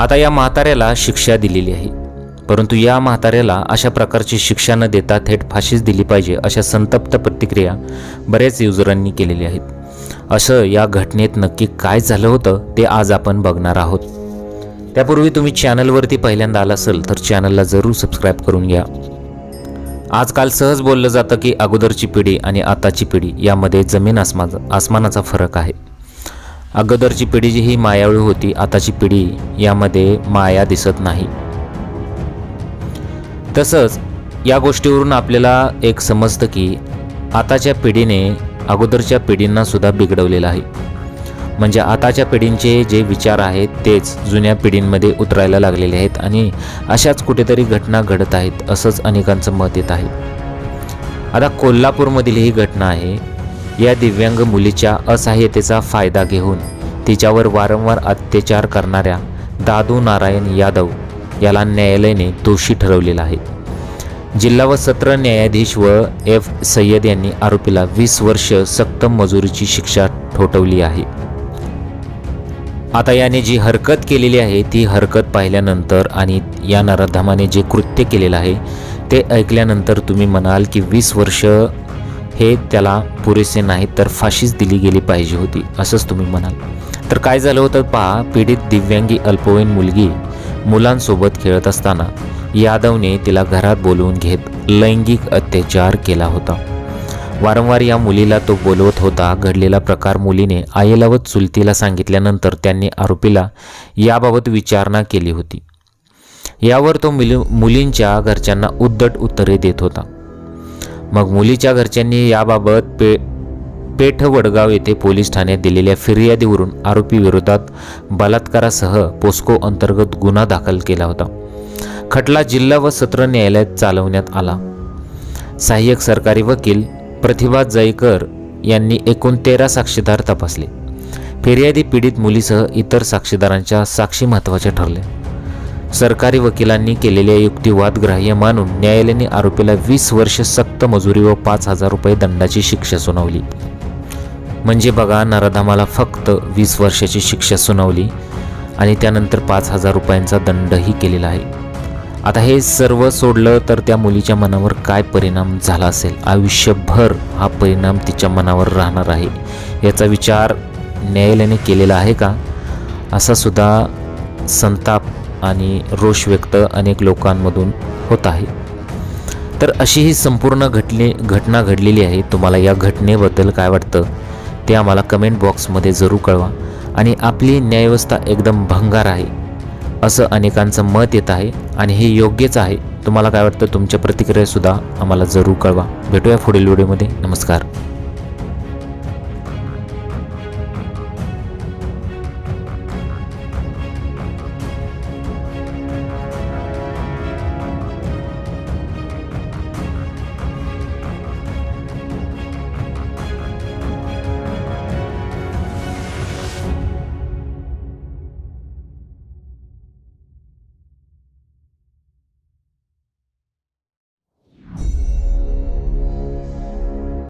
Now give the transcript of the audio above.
आता या म्हाताऱ्याला शिक्षा दिलेली आहे. परंतु या म्हाताऱ्याला अशा प्रकारची शिक्षा न देता थेट फाशीच दिली पाहिजे अशा संतप्त प्रतिक्रिया बऱ्याच युजरांनी केलेल्या आहेत. असं या घटनेत नक्की काय झालं होतं ते आज आपण बघणार आहोत. त्यापूर्वी तुम्ही चॅनलवरती पहिल्यांदा आला असेल तर चॅनलला जरूर सबस्क्राईब करून घ्या. आजकाल सहज बोललं जातं की अगोदरची पिढी आणि आताची पिढी यामध्ये जमीन आसमा आसमानाचा फरक आहे. अगोदरची पिढी जी ही मायाळू होती आताची पिढी यामध्ये माया दिसत नाही. तसंच या गोष्टीवरून आपल्याला एक समजतं की आताच्या पिढीने अगोदरच्या पिढींना सुद्धा बिघडवलेलं आहे. म्हणजे आताच्या पिढींचे जे विचार आहेत तेच जुन्या पिढींमध्ये उतरायला लागलेले आहेत आणि अशाच कुठेतरी घटना घडत आहेत असंच अनेकांचं मत येत आहे. आता कोल्हापूरमधील ही घटना आहे या दिव्यांग मुलीच्या असहाय्यतेचा फायदा घेऊन तिच्यावर वारंवार अत्याचार करणाऱ्या दादू नारायण यादव याला न्यायालयाने दोषी ठरवलेला आहे. जिल्हा व सत्र न्यायाधीश व एफ. सय्यद यांनी आरोपीला वीस वर्ष सक्त मजुरीची शिक्षा ठोठवली आहे. आता याने जी हरकत केलेली आहे ती हरकत पाहिल्यानंतर आणि या नराधामाने जे कृत्य केलेलं आहे ते ऐकल्यानंतर तुम्ही म्हणाल की वीस वर्ष हे त्याला पुरेसे नाही तर फाशीच दिली गेली पाहिजे होती असंच तुम्ही म्हणाल. तर काय झालं होतं पहा पीडित दिव्यांगी अल्पवयीन मुलगी मुलांसोबत खेळत असताना यादवने तिला घरात बोलवून घेत लैंगिक अत्याचार केला होता. वारंवार या मुलीला तो बोलवत होता घडलेला प्रकार मुलीने आईला व चुलतीला सांगितल्यानंतर त्यांनी आरोपीला याबाबत विचारणा केली होती. यावर तो मुली मुलींच्या घरच्यांना उद्धट उत्तरे देत होता. मग मुलीच्या घरच्यांनी याबाबत पे पेठ वडगाव येथे पोलीस ठाण्यात दिलेल्या फिर्यादीवरून आरोपी विरोधात बलात्कारासह पोस्को अंतर्गत गुन्हा दाखल केला होता. खटला जिल्हा व सत्र न्यायालयात चालवण्यात आला. सहाय्यक सरकारी वकील प्रतिभा जयकर यांनी एकूण तेरा साक्षीदार तपासले. फिर्यादी पीडित मुलीसह इतर साक्षीदारांच्या साक्षी महत्त्वाच्या ठरल्या सरकारी वकिलांनी केलेल्या युक्तिवाद ग्राह्य मानून न्यायालयाने आरोपीला वीस वर्ष सक्त मजुरी व पाच हजार रुपये दंडाची शिक्षा सुनावली. म्हणजे बघा नराधामाला फक्त वीस वर्षाची शिक्षा सुनावली आणि त्यानंतर पाच हजार रुपयांचा दंडही केलेला आहे. आता हे सर्व सोडलं तर त्या मुलीच्या मनावर काय परिणाम झाला असेल? आयुष्यभर हा परिणाम तिच्या मनावर राहणार आहे. याचा विचार न्यायालयाने केलेला आहे का? असा सुद्धा संताप आणि रोष व्यक्त अनेक लोकांमधून होत आहे. तर अशी ही संपूर्ण घटने घटना घडलेली आहे. तुम्हाला या घटनेबद्दल काय वाटतं ते आम्हाला कमेंट बॉक्समध्ये जरूर कळवा. आणि आपली न्यायव्यवस्था एकदम भंगार आहे असं अनेकांचं मत येत आहे आणि हे योग्यच आहे. तुम्हाला काय वाटतं तुमच्या प्रतिक्रियासुद्धा आम्हाला जरूर कळवा. भेटूया पुढील व्हिडिओमध्ये नमस्कार.